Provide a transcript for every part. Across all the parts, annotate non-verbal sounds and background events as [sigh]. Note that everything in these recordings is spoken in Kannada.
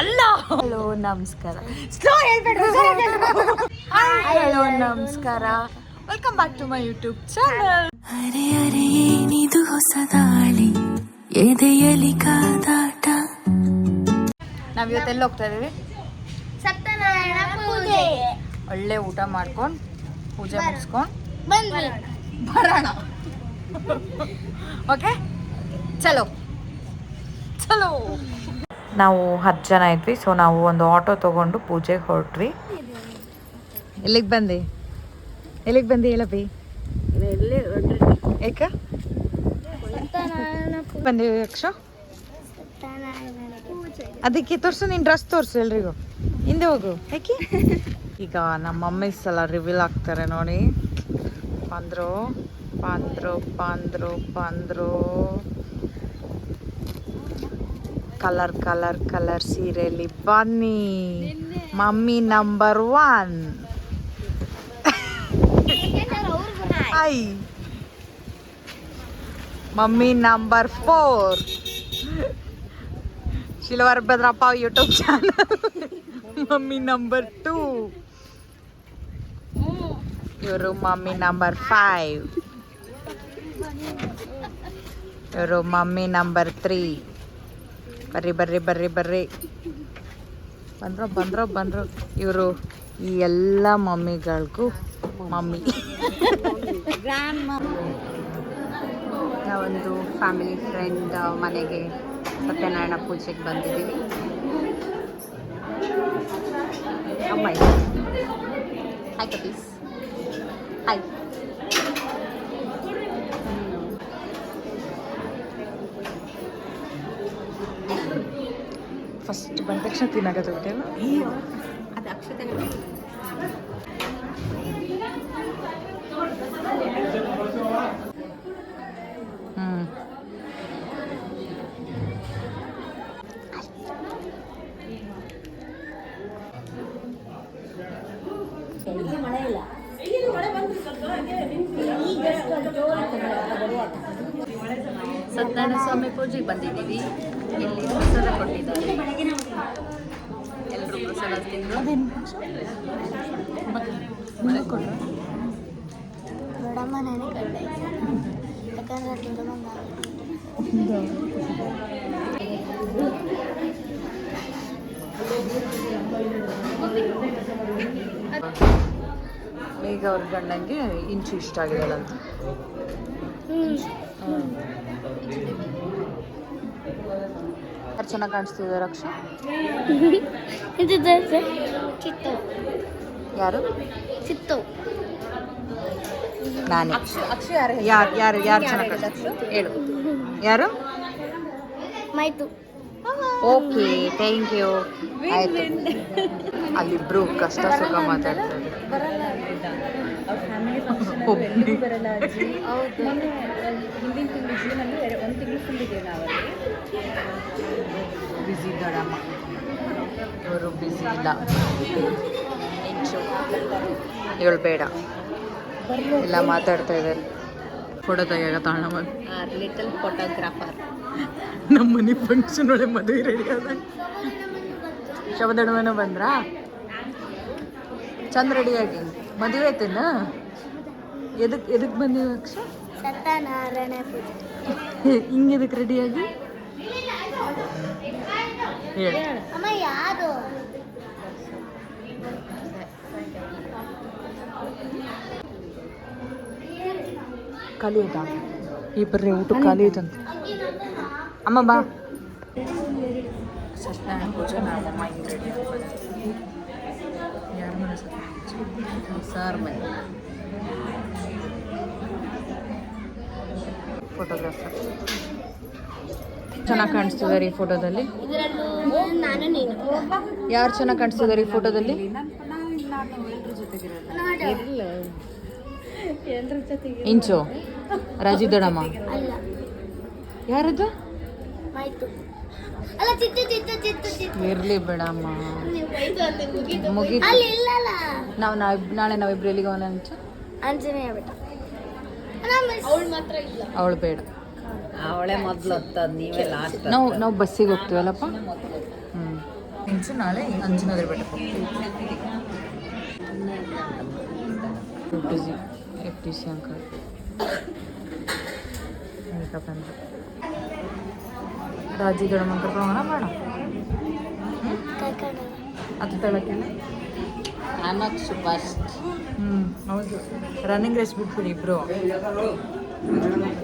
ಅಲ್ಲ. ಹಲೋ ನಮಸ್ಕಾರ. ಸ್ಲೋ ಹೇಳ್ಬೇಡ ಹಲೋ ನಮಸ್ಕಾರ. Welcome back to my YouTube channel ಅರೆ ಅರೆ ಏನಿದು ಹೊಸದಾಳಿ ಎದೆಯಲಿ ಕಾದಾಟ? ನಾವ್ ಇವತ್ತೆಲ್ಲ ಹೋಗ್ತಾ ಇದೀವಿ? ಒಳ್ಳೆ ಊಟ ಮಾಡ್ಕೊಂಡು ಪೂಜೆ ಮುಗಿಸ್ಕೊಂಡು ಬರೋಣ. ಓಕೆ ಚಲೋ. ಚಲೋ. ನಾವು ಹತ್ತು ಜನ ಇದ್ವಿ ಸೊ ನಾವು ಒಂದು ಆಟೋ ತಗೊಂಡು ಪೂಜೆಗೆ ಹೊರಟ್ವಿ. ಎಲ್ಲಿಗೆ ಬಂದೆ? ಎಲ್ಲಿಗೆ ಬಂದೆ ಹೇಳಪ್ಪಿ? ಏಕ? ಬಂದಿ ಯಕ್ಷ? ಅದಕ್ಕೆ ತೋರ್ಸು, ನೀನು ಡ್ರೆಸ್ ತೋರಿಸು ಎಲ್ರಿಗೂ. ಹಿಂದೆ ಹೋಗು. ಏಕೆ? ಈಗ ನಮ್ಮ ಮಮ್ಮಿ ಸಲ ರಿವೀಲ್ ಆಗ್ತಾರೆ ನೋಡಿ. ಪಂದ್ರು ಪಂದ್ರು ಪಂದ್ರು ಬಂದ್ರು ಕಲರ್ ಕಲರ್ ಕಲರ್ ಸೀರೆಯಲ್ಲಿ ಬನ್ನಿ mummy number one I mummy number four silver Bhadrappa YouTube channel mummy number two ಇವರು ಮಮ್ಮಿ ನಂಬರ್ ಫೈವ್ ಇವರು ಮಮ್ಮಿ ನಂಬರ್ ತ್ರೀ ಬರ್ರಿ ಬರ್ರಿ ಬರ್ರಿ ಬರ್ರಿ. ಬಂದ್ರ ಬಂದ್ರ, ಬಂದ್ರು. ಇವರು ಈ ಎಲ್ಲ ಮಮ್ಮಿಗಳಿಗೂ ಮಮ್ಮಿ. ನಾವೊಂದು ಫ್ಯಾಮಿಲಿ ಫ್ರೆಂಡ್ ಮನೆಗೆ ಸತ್ಯನಾರಾಯಣ ಪೂಜೆಗೆ ಬಂದಿದ್ದೀವಿ. ಅಮ್ಮ ಹಾಯ್ ಕಪೀಸ್ ಬಂದ ತಕ್ಷಣ ತಿನ್ನಾಗತ್ತೆ ಹ್ಞೂ ಸತ್ಯನಾರಾಯಣ ಸ್ವಾಮಿ ಪೂಜೆಗೆ ಬಂದಿದ್ದೀವಿ. ಇಲ್ಲಿ ಪ್ರಸಾದ ಕೊಟ್ಟಿದ್ದಾರೆ. ಎಲ್ಲರೂ ಪ್ರಸಾದ ತಿಂದು ದೊಡ್ಡಮ್ಮ ನೆನೆ ಕಂಡೆ ಯಾಕಂದ್ರೆ ದೊಡ್ಡಮ್ಮ ಈಗ ಅವ್ರ ಗಂಡಂಗೆ ಇಂಚು ಇಷ್ಟ ಆಗಿದೆಯಲ್ಲ ಅಂತ ಯಾರು ಚೆನ್ನಾಗಿ ಕಾಣಿಸ್ತಿದೆ ಅಕ್ಷ [laughs] ಇದು ದೋಸೆ ಚಿತ್ತು. ಯಾರು? ಚಿತ್ತು. ನಾನೇ. ಯಾರು ಯಾರು ಯಾರು ಚೆನ್ನಾಗಿ ಕಾಣಿಸ್ತಾರೆ ಹೇಳು. ಯಾರು? ಮೈತು. ಓಕೆ ಥ್ಯಾಂಕ್ ಯು ಆಯ್ತು. ಅಲ್ಲಿಬ್ರು ಕಷ್ಟ ಸುಖ ಮಾತಾಡ್ತಾರೆ. ಬ್ಯುಸಿ ಇದ್ದಾಳಮ್ಮ ಇವರು ಬ್ಯುಸಿ ಇಲ್ಲ ಇವಳು ಬೇಡ ಎಲ್ಲ ಮಾತಾಡ್ತಾ ಇದ್ದಾರೆ ಫೋಟೋ ತೆಗಿಯಾಗ ತಾಣ ಬಂದು ಲಿಟಲ್ ಫೋಟೋಗ್ರಾಫರ್ ನಮ್ಮ ಮನೆ ಫಂಕ್ಷನ್ ಒಳಗೆ ಮದುವೆ ರೆಡಿ ಆದ ಶವದಡವನ ಬಂದ್ರಾ ಚಂದ ರೆಡಿಯಾಗಿ ಮದುವೆ ಆಯ್ತೇನ ಎದಕ್ಕೆ ಎದಕ್ಕೆ ಬಂದೀವಿ ಅಕ್ಷ ಸತ್ಯನಾರಾಯಣ ಪೂಜೆ ಹಿಂಗೆ ಎದಕ್ಕೆ ರೆಡಿಯಾಗಿ ಹೇಳಿ ಅಮ್ಮ ಯಾರು? ಖಾಲಿ ಆಯ್ತಾ ಈ ಬರ್ರಿ ಊಟ ಖಾಲಿ ಐತಂತ ಅಮ್ಮ ಬಾ. ಸತ್ಯನಾರಾಯಣ ಪೂಜೆ ನಮ್ಮ ಹಿಂಗೆ ರೆಡಿ ಯಾರ ಮನೆ ಸರ್ ಮನೆ ಫೋಟೋಗ್ರಾಫರ್ ಚೆನ್ನಾಗಿ ಕಾಣಿಸ್ತಿದ್ದಾರೆ ಈ ಫೋಟೋದಲ್ಲಿ? ಯಾರು ಚೆನ್ನಾಗಿ ಕಾಣಿಸ್ತಿದ್ದಾರೆ ಈ ಫೋಟೋದಲ್ಲಿ? ಇಂಚು ರಾಜಿ ಯಾರದ್ದು ಇರ್ಲಿ ಬೇಡಮ್ಮ. ಮುಗಿ ನಾವು ನಾಳೆ ನಾವಿಬ್ರು ಎಲ್ಲಿಗೆ ಇಂಚು ಆಂಜನೇಯ ಬೇಡ ಅವಳು ಮಾತ್ರ ಇಲ್ಲ. ಅವಳು ಬೇಡ. ಅವಳೆ ಮೊದ್ಲು ಹೊತ್ತದ್ ನೀವೇ ಲಾಸ್ಟ್ ನಾವು ನಾವು ಬಸ್ಸಿಗೆ ಹೋಗ್ತೀವಲ್ಲಪ್ಪ ಹ್ಞೂ ಇಂಚು ನಾಳೆ ಅಂಜನಾದ್ರಿ ಬೆಟ್ಟಕ್ಕೆ ಹೋಗ್ತೀವಿ F T C uncle makeup ಬಂದು ರಾಜಿ ದೊಡ್ಡಮ್ಮ ಕರ್ಕೊಂಡು ಬೇಡ. ಅದು ತಳಕ್ಕಿಲ್ಲ ನಾನಕ್ ಸುಭಾಷ್ ಹ್ಞೂ ಹೌದು. ರನ್ನಿಂಗ್ ರೇಸ್ ಬಿಟ್ಬಿಡಿ ಇಬ್ಬರು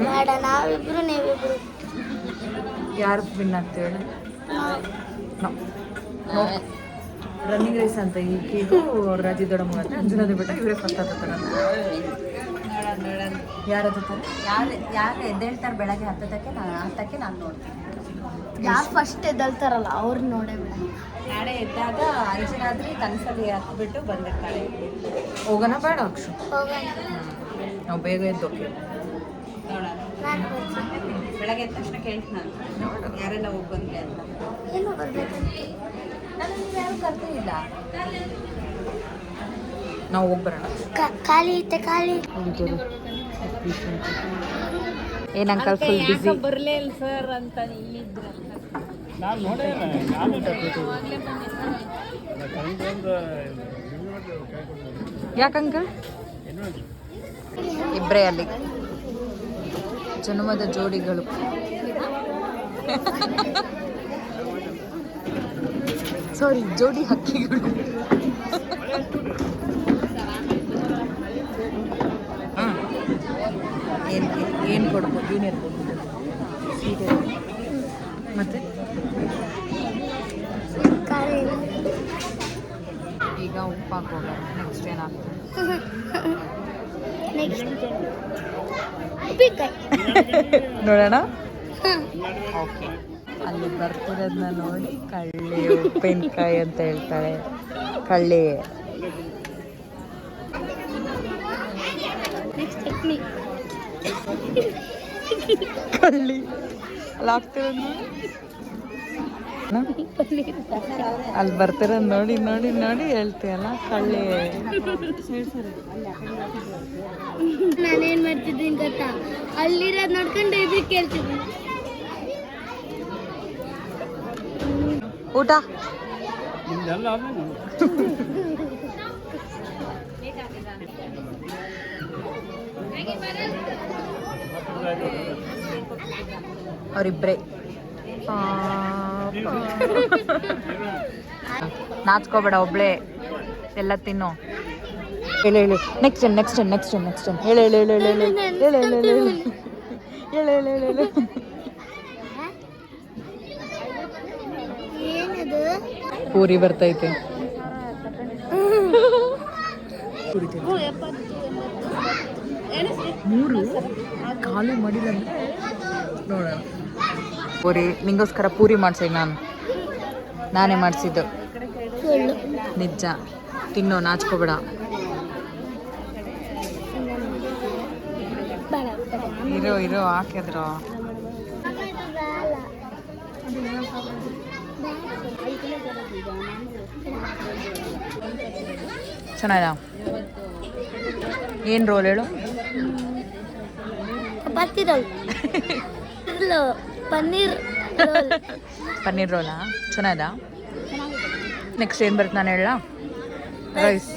ಬೇಡ ನಾವಿಬ್ರು ನೀವಿಬ್ರು. ಯಾರು ವಿನ್ ಆಗ್ತೀವಿ ನಾವು ರನ್ನಿಂಗ್ ರೇಸ್ ಅಂತ ಈ ಕೇಕು ರಾಜಿ ದೊಡ್ಡಮ್ಮ ಅಂಜುನದ ಅಂಜನಾದ್ರಿ ಬೆಟ್ಟ ಇವರೇ ಫಸ್ಟ್ ಹತ್ತಾರ ಯಾರು ಹತ್ತಾರ ಯಾರು ಯಾರು ಎದ್ದೇಳ್ತಾರೆ ಬೆಳಗ್ಗೆ ಹತ್ತದಕ್ಕೆ ನಾನು ಹತ್ತಕ್ಕೆ ನಾನು ನೋಡ್ತೀನಿ. ಯಾರು ಫಸ್ಟ್ ಎದ್ದಳ್ತಾರಲ್ಲ ಅವ್ರು ನೋಡೇ ಬಿಡ. ನಾಳೆ ಎದ್ದಾಗ ಅಂಜನಾದ್ರಿ ಕನಸಲ್ಲಿ ಹತ್ಬಿಟ್ಟು ಬಂದಿರ್ತಾಳೆ. ಹೋಗೋಣ ಬೇಡ ಅಕ್ಷು. ಹೋಗೋಣ. ನಾವು ಬೇಗ ಎದ್ದು ಹೋಗ್ತೀವಿ ನೋಡೋಣ ನಾನು ಬರ್ತೀನಿ ಬೆಳಗ್ಗೆ ಎದ್ದ ತಕ್ಷಣ ಕೇಳ್ತೀನಿ ನಾನು. ಯಾರೆಲ್ಲ ಹೋಗಿ ಬಂದ್ರೆ ಅಂತ. ಏನು ಬರ್ಬೇಕು. ನಾನು ಯಾರು ಕರ್ತಿಲ್ಲ ನಾವು ಹೋಗಿ ಬರೋಣ. ಖಾಲಿ ಐತೆ ಖಾಲಿ. ಏನು ಅಂಕಲ್ ಫುಲ್ ಬಿಸಿ ಬರ್ಲೇ ಇಲ್ಲ ಸರ್ ಅಂತ ಇಲ್ಲಿದ್ರು. ನಾನು ಯಾಕಂಕಲ್ ಇಬ್ಬರೇ ಅಲ್ಲಿ. ಜನ್ಮದ ಜೋಡಿಗಳು. ಸಾರಿ ಜೋಡಿ ಹಕ್ಕಿಗಳು. ಏನು ಏನು ಕೊಡ್ಬೋದು? ಏನು ಇರ್ಬೋದು ಮತ್ತೆ? ಖಾಲಿ ಈಗ ಉಪ್ಪು ಹಾಕೋಣ ನೆಕ್ಸ್ಟ್ ಏನಾಗ್ತದೆ? [laughs] ನೆಕ್ಸ್ಟ್ ಉಪ್ಪಿನಕಾಯಿ. ನೋಡೋಣ ಓಕೆ ಅಲ್ಲಿ ಬರ್ತಿರೋದನ್ನ ನೋಡಿ ಕಳ್ಳಿ ಉಪ್ಪಿನಕಾಯಿ ಅಂತ ಹೇಳ್ತಾಳೆ ಕಳ್ಳಿ ನೆಕ್ಸ್ಟ್ ಚಟ್ನಿ ಕಳ್ಳಿ ಅಲ್ಲಿ ಆಗ್ತಿರೋದು ನೋಡಿ ಪನ್ನೀರ್ ಅಲ್ಲಿ ಬರ್ತಿರೋದು ನೋಡಿ ನೋಡಿ ನೋಡಿ ಹೇಳ್ತೀಯಲ್ಲ ಕಳ್ಳಿ. ನಾನೇನ್ ಮಾಡ್ತಿದ್ದೀನಿ ಗೊತ್ತಾ? ಅಲ್ಲಿರೋದ್ ನೋಡ್ಕೊಂಡು ಇದಕ್ಕೆ ಕೇಳ್ತಿದ್ದೀನಿ ಊಟ? ಅವರಿಬ್ಬರೇ [laughs] ನಾಚ್ಕೋಬೇಡ ಒಬ್ಳೆ. ಎಲ್ಲ ತಿನ್ನು. ಹೇಳು ಹೇಳಿ. Next next next next time ಹೇಳ್ ಹೇಳ್ ಹೇಳ್ ಹೇಳ್. ಹೇಳ್ ಹೇಳಿ ಹೇಳು ಹೇಳು. ಹೇಳು ಹೇಳು ಹೇಳು ಹೇಳು. ಏನದು? ಪೂರಿ ಬರ್ತೈತೆ. ಮೂರು. ಖಾಲಿ ಮಾಡಿಲ್ಲ ನೋಡೋಣ. ಪೂರಿ ನಿಂಗೋಸ್ಕರ ಪೂರಿ ಮಾಡ್ಸೀಗ ನಾನು. ನಾನೇ ಮಾಡಿಸಿದ್ದು. ನಿಜ. ತಿನ್ನೋ ನಾಚ್ಕೋಬೇಡ. ಬೇಡ ಬೇಡ ಇರೋ ಇರೋ ಹಾಕಿದ್ರು ಚೆನ್ನಾಗಿದ? ಏನು ರೋಲ್ ಹೇಳು? [laughs] ಪನ್ನೀರ್ ಪನ್ನೀರ್ ರೋಲಾ? ಚೆನ್ನಾಗ ನೆಕ್ಸ್ಟ್ ಏನು ಬರುತ್ತೆ ನಾನು ಹೇಳ ರೈಸ್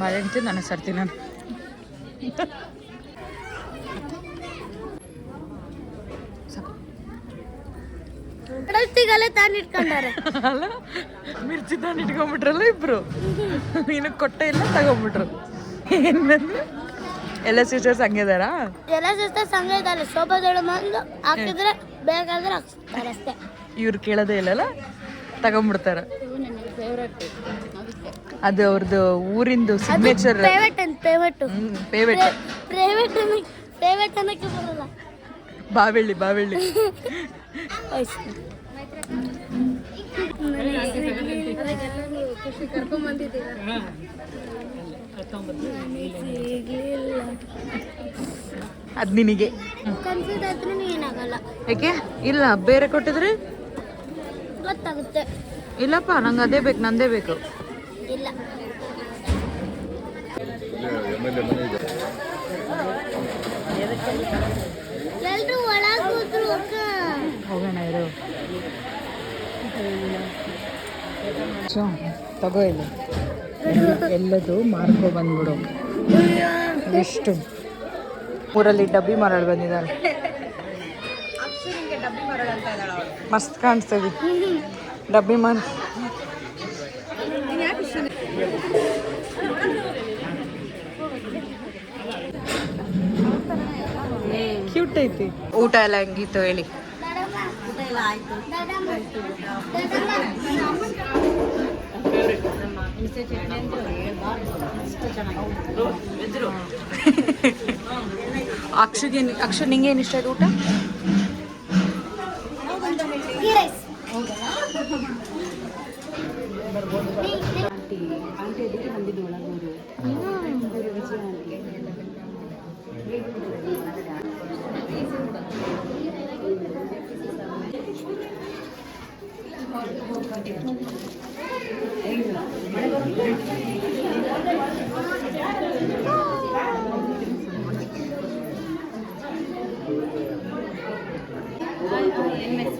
ಮಳೆ ನಾನು ಸರ್ತೀನಿ ನಾನು. ಕಡಲ್ತಿಗಲ್ಲೇ ತಾನು ಇಟ್ಕೊಂಡಾರೆ ಅಲ್ಲ ಮಿರ್ಚಿ ತಾನು ಇಟ್ಕೊಂಡ್ಬಿಟ್ರಲ್ಲ ಇಬ್ರು? ನೀನು ಕೊಟ್ಟೆ ಇಲ್ಲ ತಗೊಂಡ್ಬಿಟ್ರು. ಏನಂದ್ರೆ ಎಲ್ಲ ಸಿಸ್ಟರ್ಸ್ ಹಂಗಿದಾರ ಎಲ್ಲ ಸಿಸ್ಟರ್ಸ್ ಹಂಗೆ ಇದ್ದಾರೆ. ಶೋಭಾದೊಳ ಬಂದು ಹಾಕಿದ್ರೆ ಬೇಕಾದ್ರೆ ಅಷ್ಟೇ. ಇವ್ರು ಕೇಳೋದೇ ಇಲ್ಲಲ್ಲ? ತಗೊಂಡ್ಬಿಡ್ತಾರ. ಅದು ಅವ್ರದ್ದು ಊರಿಂದು ಸಿಗ್ನೇಚರ್ ಪ್ರೈವೇಟ್ ಅಂತ ಪೇವೆಟ್ ಪ್ರೈವೇಟ್ ಪ್ರೈವೇಟ್ ಅನ್ನಕ್ಕೆ ಬರಲ್ಲ. ಬಾವೆಳ್ಳಿ ಬಾವೆಳ್ಳಿ. ಅದ್ ನಿನಗೆ. ಯಾಕೆ ಇಲ್ಲ ಬೇರೆ ಕೊಟ್ಟಿದ್ರೆ? ಗೊತ್ತಾಗುತ್ತೆ. ಇಲ್ಲಪ್ಪ ನಂಗೆ ಅದೇ ಬೇಕು ನಂದೇ ಬೇಕು. ಇಲ್ಲ. ಎಂ ಎಲ್ ಎ ಹೋಗೋಣ ಇರು. ಸೊ ತಗೋ ಇಲ್ಲಿ. ಎಲ್ಲದು ಮಾರ್ಕೊ ಬಂದ್ಬಿಡು. ಎಷ್ಟು ಊರಲ್ಲಿ ಡಬ್ಬಿ ಮರಳು ಬಂದಿದ್ದಾರೆ ಮಸ್ತ್ ಕಾಣಿಸ್ತದೆ ಡಬ್ಬಿ ಮನ್ ಐತಿ? ಊಟ ಎಲ್ಲ ಹೆಂಗಿತ್ತು ಹೇಳಿ. [laughs] ಅಕ್ಷಗೆ ಅಕ್ಷ ನಿಂಗೆ ಏನು ಇಷ್ಟ ಆಯ್ತು ಊಟ?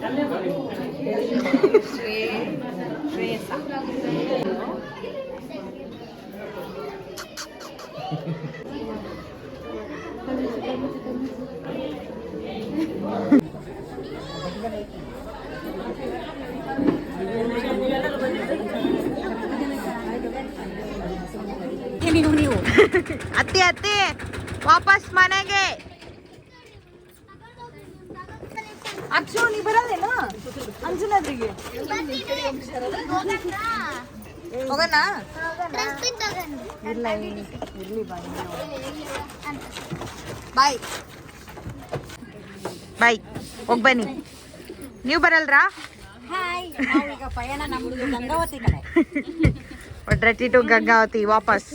Gracias. ಅತ್ತೆ ಅತ್ತೆ ವಾಪಸ್ ಮನೆಗೆ. ಅಕ್ಷು ನೀ ಬರಲ್ಲೇನ ಅಂಜನಾದ್ರಿಗೆ. ಹೋಗೋಣ ಇಲ್ಲ ಇರ್ಲಿ ಬಾಯ್. ಬಾಯ್ ಹೋಗ್ ಬನ್ನಿ. ನೀವು ಬರಲ್ರಾ? ಈಗ ಪಯಣ ನಮ್ದು ಗಂಗಾವತಿ ಕಡೆ ಒಡ್ರಟ್ಟಿ ಟು ಗಂಗಾವತಿ ವಾಪಸ್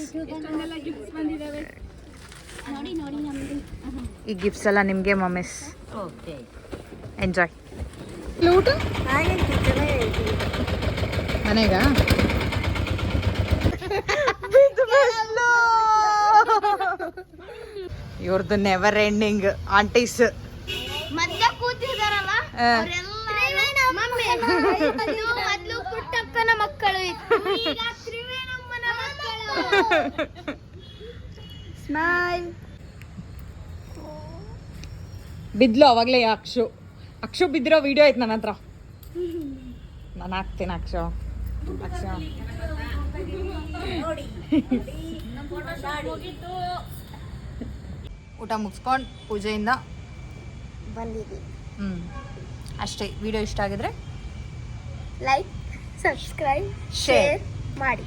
ನೋಡಿ ನೋಡಿ ನಮ್ದು ಈ ಗಿಫ್ಟ್ಸ್ ಎಲ್ಲ ನಿಮಗೆ ಮಮ್ಮಿಸ್ ಓಕೆ ಎಂಜಾಯ್ ಊಟ? ಮನೆಗ? ಇವ್ರದ್ದು ನೆವರ್ ಎಂಡಿಂಗ್ ಆಂಟೀಸ್ ಮಕ್ಕಳು ಇತ್ತು ಈಗ ತ್ರಿವೇಣಮ್ಮನ ಮಕ್ಕಳು ಸ್ಮೈಲ್ ಬಿದ್ಲು ಅವಾಗಲೇ ಅಕ್ಷು. ಅಕ್ಷು ಬಿದ್ದಿರೋ ವಿಡಿಯೋ ಐತೆ ನನ್ನ ಹತ್ರ. ನಾನು ಹಾಕ್ತೀನಿ ಅಕ್ಷು. ಅಕ್ಷು. ಊಟ ಮುಗಿಸ್ಕೊಂಡು ಪೂಜೆಯಿಂದ ಬಂದಿದ್ದೀವಿ ಹ್ಞೂ ಅಷ್ಟೇ ವಿಡಿಯೋ ಇಷ್ಟ ಆಗಿದ್ರೆ ಲೈಕ್ ಸಬ್ಸ್ಕ್ರೈಬ್ ಶೇರ್ ಮಾಡಿ.